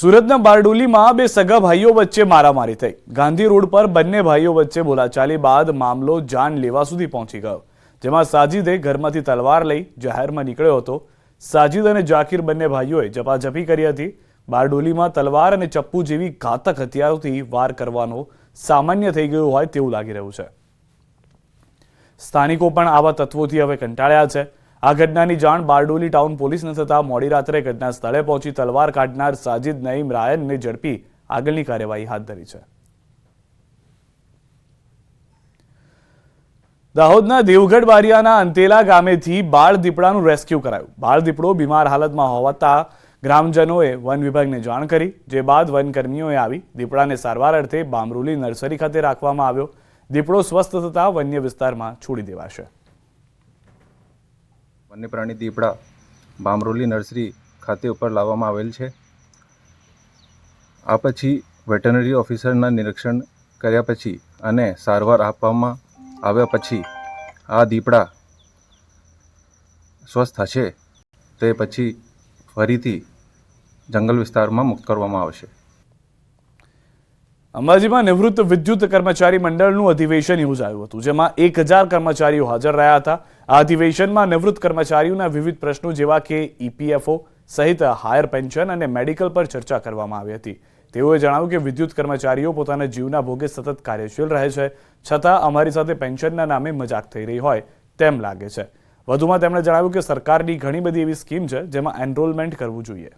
સુરતના બારડોલીમાં બે સગા ભાઈઓ વચ્ચે મારામારી થઈ. ગાંધી રોડ પર બંને ભાઈઓ વચ્ચે બોલાચાલી બાદ મામલો જાન લેવા સુધી પહોંચી ગયો. જેમાં સાજિદે ઘરમાંથી તલવાર લઈ જાહેરમાં નીકળ્યો હતો. સાજિદ અને જાકીર બંને ભાઈઓએ ઝપાઝપી કરી હતી. બારડોલીમાં તલવાર અને ચપ્પુ જેવી ઘાતક હથિયારોથી વાર કરવાનો સામાન્ય થઈ ગયો હોય તેવું લાગી રહ્યું છે. સ્થાનિકો પણ આવા તત્વોથી હવે કંટાળ્યા છે. આ ઘટનાની જાણ બારડોલી ટાઉન પોલીસને થતાં મોડી રાત્રે ઘટના સ્થળે પહોંચી તલવાર કાઢનાર સાજિદ નઈમ રાયનને ઝડપી આગળની કાર્યવાહી હાથ ધરી છે. દાહોદના દેવગઢ બારિયાના અંતેલા ગામેથી બાળ દીપડાનું રેસ્ક્યુ કરાયું. બાળ દીપડો બીમાર હાલતમાં હોવાતા ગ્રામજનોએ વન વિભાગને જાણ કરી, જે બાદ વનકર્મીઓએ આવી દીપડાને સારવાર અર્થે બામરોલી નર્સરી ખાતે રાખવામાં આવ્યો. દીપડો સ્વસ્થ થતાં વન્ય વિસ્તારમાં છોડી દેવાશે. વન્ય પ્રાણી દીપડા બામરોલી નર્સરી ખાતે ઉપર લાવવામાં આવેલ છે. આ પછી વેટરનરી ઓફિસરના નિરીક્ષણ કર્યા પછી અને સારવાર આપવામાં આવ્યા પછી આ દીપડા સ્વસ્થ હશે તે પછી ફરીથી જંગલ વિસ્તારમાં મુક્ત કરવામાં આવશે. અંબાજીમાં નિવૃત્ત વિદ્યુત કર્મચારી મંડળનું અધિવેશન યોજાયું હતું, જેમાં એક હજાર કર્મચારીઓ હાજર રહ્યા હતા. આ અધિવેશનમાં નિવૃત્ત કર્મચારીઓના વિવિધ પ્રશ્નો જેવા કે ઈપીએફઓ સહિત હાયર પેન્શન અને મેડિકલ પર ચર્ચા કરવામાં આવી હતી. તેઓએ જણાવ્યું કે વિદ્યુત કર્મચારીઓ પોતાના જીવના ભોગે સતત કાર્યશીલ રહે છે, છતાં અમારી સાથે પેન્શનના નામે મજાક થઈ રહી હોય તેમ લાગે છે. વધુમાં તેમણે જણાવ્યું કે સરકારની ઘણી બધી એવી સ્કીમ છે જેમાં એનરોલમેન્ટ કરવું જોઈએ.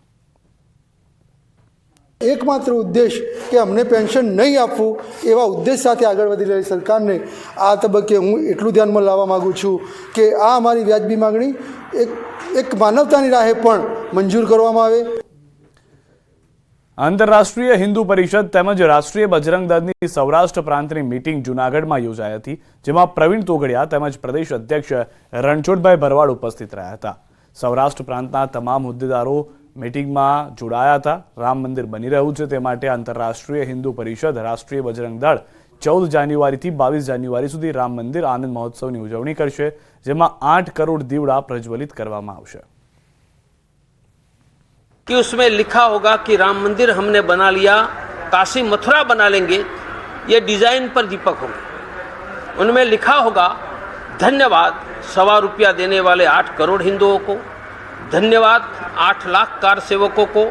એકમાત્ર ઉદ્દેશ કે અમને પેન્શન નહીં આપવું, એવા ઉદ્દેશ સાથે આગળ વધી રહેલી સરકારને આ તબક્કે હું એટલું ધ્યાનમાં લાવવા માગું છું કે આ અમારી વ્યાજબી માગણી એક એક માનવતાની રાહે પણ મંજૂર કરવામાં આવે. આંતરરાષ્ટ્રીય હિન્દુ પરિષદ તેમજ રાષ્ટ્રીય બજરંગ દળની સૌરાષ્ટ્ર પ્રાંતની મીટિંગ જૂનાગઢમાં યોજાઈ હતી, જેમાં પ્રવીણ તોગડિયા તેમજ પ્રદેશ અધ્યક્ષ રણછોડભાઈ ભરવાડ ઉપસ્થિત રહ્યા હતા. સૌરાષ્ટ્ર પ્રાંતના તમામ હોદ્દેદારો મીટિંગમાં જોડાયા હતા રામ મંદિર બની રહ્યું છે તે માટે આંતરરાષ્ટ્રીય હિન્દુ પરિષદ રાષ્ટ્રીય બજરંગ દળ ચૌદ જાન્યુઆરીથી બાવીસ જાન્યુઆરી સુધી રામ મંદિર આનંદ મહોત્સવની ઉજવણી કરશે જેમાં આઠ કરોડ દીવડા પ્રજ્વલિત કરવામાં આવશે कि उसमें लिखा होगा कि राम मंदिर हमने बना लिया काशी मथुरा बना लेंगे ये डिजाइन पर दीपक होंगे उनमें लिखा होगा धन्यवाद सवा रुपया देने वाले आठ करोड़ हिंदुओं को धन्यवाद आठ लाख कार सेवकों को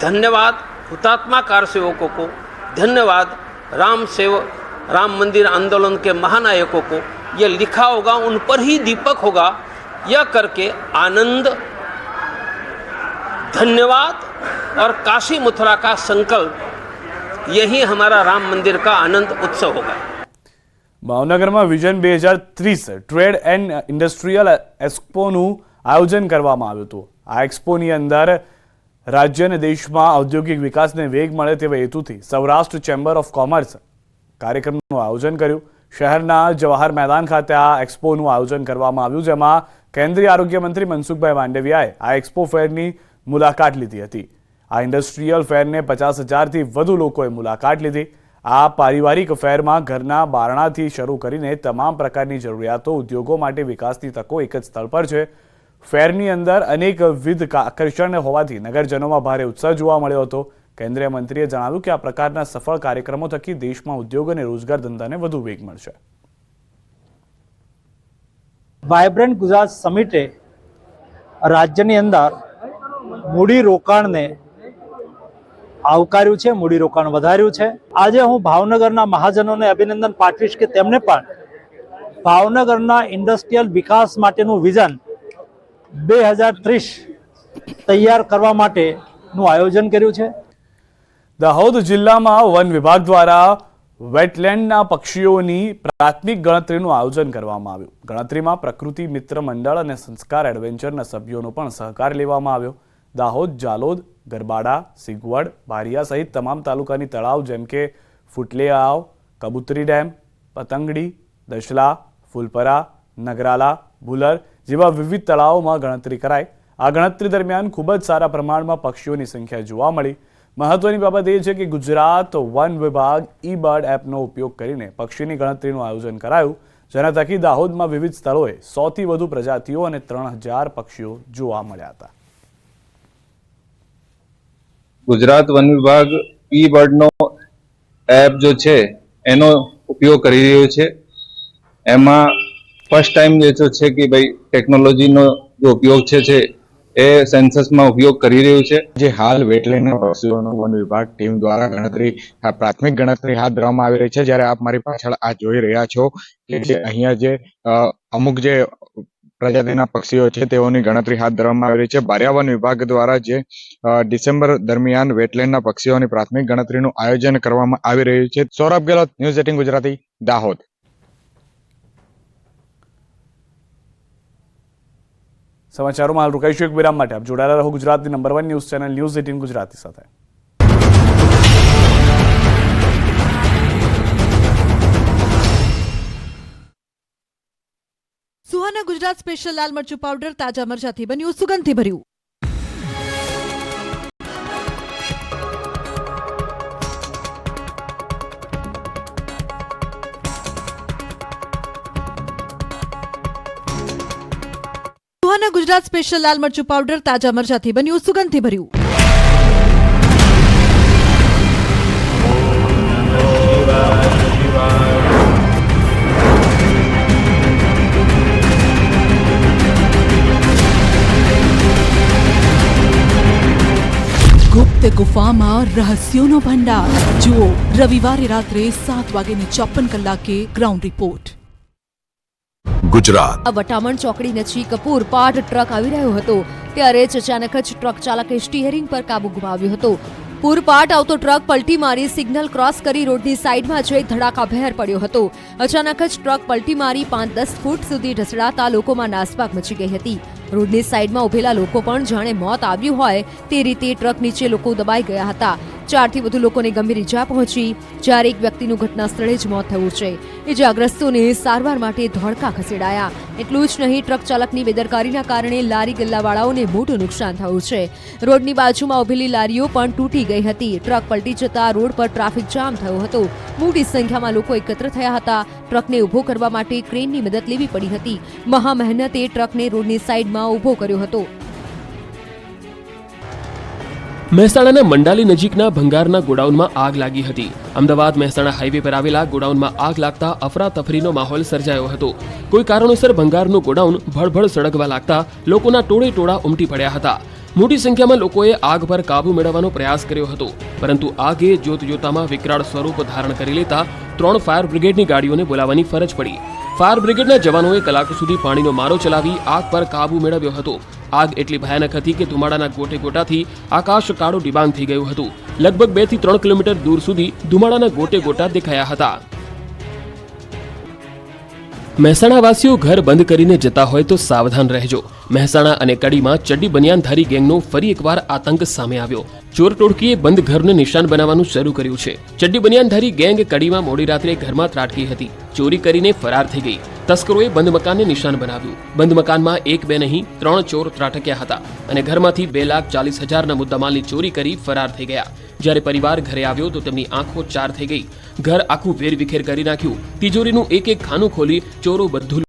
धन्यवाद हुतात्मा कार सेवकों को धन्यवाद राम सेव राम मंदिर आंदोलन के महानायकों को ये लिखा होगा उन पर ही दीपक होगा यह करके आनंद धन्यवाद और काशी मथुरा का संकल्प यही हमारा राम मंदिर का आनंद उत्सव होगा ભાવનગરમાં વિઝન બે હજાર ત્રીસ ટ્રેડ એન્ડ ઇન્ડસ્ટ્રીયલ એક્સપોનું આયોજન કરવામાં આવ્યું હતું. આ એક્સપોની અંદર રાજ્ય અને દેશમાં ઔદ્યોગિક વિકાસને વેગ મળે તેવા હેતુથી સૌરાષ્ટ્ર ચેમ્બર ઓફ કોમર્સ કાર્યક્રમનું આયોજન કર્યું. શહેરના જવાહર મેદાન ખાતે આ એક્સપોનું આયોજન કરવામાં આવ્યું, જેમાં કેન્દ્રીય આરોગ્ય મંત્રી મનસુખભાઈ માંડવિયાએ આ એક્સપો ફેરની મુલાકાત લીધી હતી. આ ઇન્ડસ્ટ્રીયલ ફેરને પચાસ હજારથી વધુ લોકોએ મુલાકાત લીધી. આ પારિવારિક ફેરમાં ઘરના બારણાથી શરૂ કરીને તમામ પ્રકારની જરૂરિયાતો ઉદ્યોગો માટે વિકાસની તકો એક જ સ્થળ પર છે. ફેરની અંદર અનેકવિધ આકર્ષણ હોવાથી નગરજનોમાં ભારે ઉત્સાહ જોવા મળ્યો હતો. કેન્દ્રીય મંત્રીએ જણાવ્યું કે આ પ્રકારના સફળ કાર્યક્રમો થકી દેશમાં ઉદ્યોગ અને રોજગાર ધંધાને વધુ વેગ મળશે. વાયબ્રન્ટ ગુજરાત સમિટે રાજ્યની અંદર મૂડી રોકાણને આવકાર્યું છે, મૂડી રોકાણ વધાર્યું છે. આજે હું ભાવનગરના મહાજનોને અભિનંદન પાઠવીશ કે તેમને પણ ભાવનગરના ઇન્ડસ્ટ્રીયલ વિકાસ માટેનું વિઝન બે હજાર ત્રીસ તૈયાર કરવા માટેનું આયોજન કર્યું છે. દાહોદ જિલ્લામાં વન વિભાગ દ્વારા વેટલેન્ડના પક્ષીઓની પ્રાથમિક ગણતરીનું આયોજન કરવામાં આવ્યું. ગણતરીમાં પ્રકૃતિ મિત્ર મંડળ અને સંસ્કાર એડવેન્ચરના સભ્યોનો પણ સહકાર લેવામાં આવ્યો. દાહોદ, જાલોદ, ગરબાડા, સિગવડ, બારિયા સહિત તમામ તાલુકાની તળાવ જેમ કે ફૂટલેઆવ, કબૂતરી ડેમ, પતંગડી, દશલા, ફૂલપરા, નગરાલા, ભુલર જેવા વિવિધ તળાવોમાં ગણતરી કરાઈ આ ગણતરી દરમિયાન ખૂબ જ સારા પ્રમાણમાં પક્ષીઓની સંખ્યા જોવા મળી. મહત્વની બાબત એ છે કે ગુજરાત વન વિભાગ ઈ બર્ડ એપનો ઉપયોગ કરીને પક્ષીની ગણતરીનું આયોજન કરાયું, જેના થકી દાહોદમાં વિવિધ સ્થળોએ સોથી વધુ પ્રજાતિઓ અને ત્રણ હજાર પક્ષીઓ જોવા મળ્યા હતા. ગુજરાત વન વિભાગ ઈ બર્ડનો એપ જો છે, એનો ઉપયોગ કરી રહ્યો છે. એમાં ફર્સ્ટ ટાઈમ જે છે કે ભાઈ ટેકનોલોજીનો જે ઉપયોગ છે છે, એ સેન્સસમાં ઉપયોગ કરી રહ્યું છે. જે હાલ વેટલેન્ડના પક્ષીઓનો વન વિભાગ ટીમ દ્વારા ગણતરી પ્રાથમિક ગણતરી હાથ ધરવામાં આવી રહી છે. જ્યારે આપ મારી પાછળ આ જોઈ રહ્યા છો કે જે અહીંયા જે અમુક જે પ્રજાતિના પક્ષીઓ છે, તેઓની ગણતરી હાથ ધરવામાં આવી રહી છે. બારિયા વિભાગ દ્વારા જે ડિસેમ્બર દરમિયાન વેટલેન્ડના પક્ષીઓની પ્રાથમિક ગણતરીનું આયોજન કરવામાં આવી રહ્યું છે. Saurabh Gehlot news eighteen Gujarati, Dahod. સમાચારોમાં હાલ રોકાઈશું એક વિરામ માટે. આપ જોડાયેલા રહો ગુજરાતની number one news channel news eighteen Gujarati સાથે. સુહાના ગુજરાત સ્પેશિયલ લાલ મરચું પાવડર તાજા મરચાથી બન્યું સુગંધથી ભર્યું ગુજરાત સ્પેશિયલ લાલ મરચું પાવડર તાજા મરચાથી બન્યું સુગંધથી ભર્યું ગુપ્ત ગુફામાં રહસ્યોનો ભંડાર. જુઓ, રવિવારે રાત્રે સાત વાગ્યે ચોપન કલાકે ગ્રાઉન્ડ રિપોર્ટ ગુજરાત. વટામણ ચોકડી નજીક પૂરપાટ ટ્રક આવી રહ્યો હતો, ત્યારે જ અચાનક જ ટ્રક ચાલકે સ્ટીયરિંગ પર કાબુ ગુમાવ્યો હતો. પૂરપાટ આવતો ટ્રક પલટી મારી સિગ્નલ ક્રોસ કરી રોડની સાઈડમાં જઈ ધડાકાભેર પડ્યો હતો. અચાનક જ ટ્રક પલટી મારી પાંચ દસ ફૂટ સુધી ઢસડાતા લોકોમાં નાસભાગ મચી ગઈ હતી. રોડની સાઈડમાં ઉભેલા લોકો પણ જાણે મોત આવ્યું હોય તે રીતે ટ્રક નીચે લોકો દબાઈ ગયા હતા. ચારથી વધુ લોકોને ગંભીર ઈજા પહોંચી. જ્યારે એક વ્યક્તિનું ઘટના સ્થળે જ મોત થયું છે. ઈજાગ્રસ્તોને સારવાર માટે ધોળકા ખસેડાયા. એટલું જ નહીં, ટ્રક ચાલકની બેદરકારીના કારણે લારી ગલ્લાવાળાઓને મોટું નુકસાન થયું છે. રોડની બાજુમાં ઉભેલી લારીઓ પણ તૂટી ગઈ હતી. ટ્રક પલટી જતા રોડ પર ટ્રાફિક જામ થયો હતો. મોટી સંખ્યામાં લોકો એકત્ર થયા હતા. ટ્રકને ઊભો કરવા માટે ક્રેનની મદદ લેવી પડી હતી. મહા મહેનતે ટ્રકને રોડની સાઈડમાં ઊભો કર્યો હતો. મહેસાણાના મંડાલી નજીકના ભંગારના ગોડાઉનમાં આગ લાગી હતી. અમદાવાદ મહેસાણા હાઈવે પર આવેલા ગોડાઉનમાં આગ લાગતા અફરાતફરીનો માહોલ સર્જાયો હતો. કોઈ કારણોસર ભંગારનું ગોડાઉન ભળભળ સળગવા લાગતા લોકોના ટોળે ટોળા ઉમટી પડ્યા હતા. મોટી સંખ્યામાં લોકોએ આગ પર કાબુ મેળવવાનો પ્રયાસ કર્યો હતો. પરંતુ આગે જોત જોતામાં વિકરાળ સ્વરૂપ ધારણ કરી લેતા ત્રણ ફાયર બ્રિગેડની ગાડીઓને બોલાવવાની ફરજ પડી. ફાયર બ્રિગેડના જવાનોએ કલાકો સુધી પાણીનો મારો ચલાવી આગ પર કાબુ મેળવ્યો હતો. આગ એટલી ભયાનક હતી કે ધુમાડાના ગોટે ગોટાથી આકાશ કાળો ડિબાંગ થઈ ગયું હતું. લગભગ બેથી ત્રણ કિલોમીટર દૂર સુધી ધુમાડાના ગોટે ગોટા દેખાયા હતા. મહેસાણાવાસીઓ ઘર બંધ કરીને જતા હોય તો સાવધાન રહેજો. મહેસાણા અને કડીમાં ચડ્ડી બનિયાનધારી ગેંગનો ફરી એકવાર આતંક સામે આવ્યો. ચોર ટોળકીએ બંધ ઘરને નિશાન બનાવવાનું શરૂ કર્યું છે. ચડ્ડી બનિયાનધારી ગેંગ કડીમાં મોડી રાત્રે ઘરમાં ત્રાટકી હતી. ચોરી કરીને ફરાર થઈ ગઈ. તસ્કરોએ બંધ મકાનને નિશાન બનાવ્યું. બંધ મકાનમાં એક બે નહીં, ત્રણ ચોર ત્રાટક્યા હતા અને ઘરમાંથી બે લાખ ચાલીસ હજારના મુદ્દામાલની ચોરી કરી ફરાર થઈ ગયા. જ્યારે પરિવાર ઘરે આવ્યો તો તેમની આંખો ચાર થઈ ગઈ. ઘર આખું વેરવિખેર કરી નાખ્યું. તિજોરીનું એક એક ખાનું ખોલી ચોરો બધું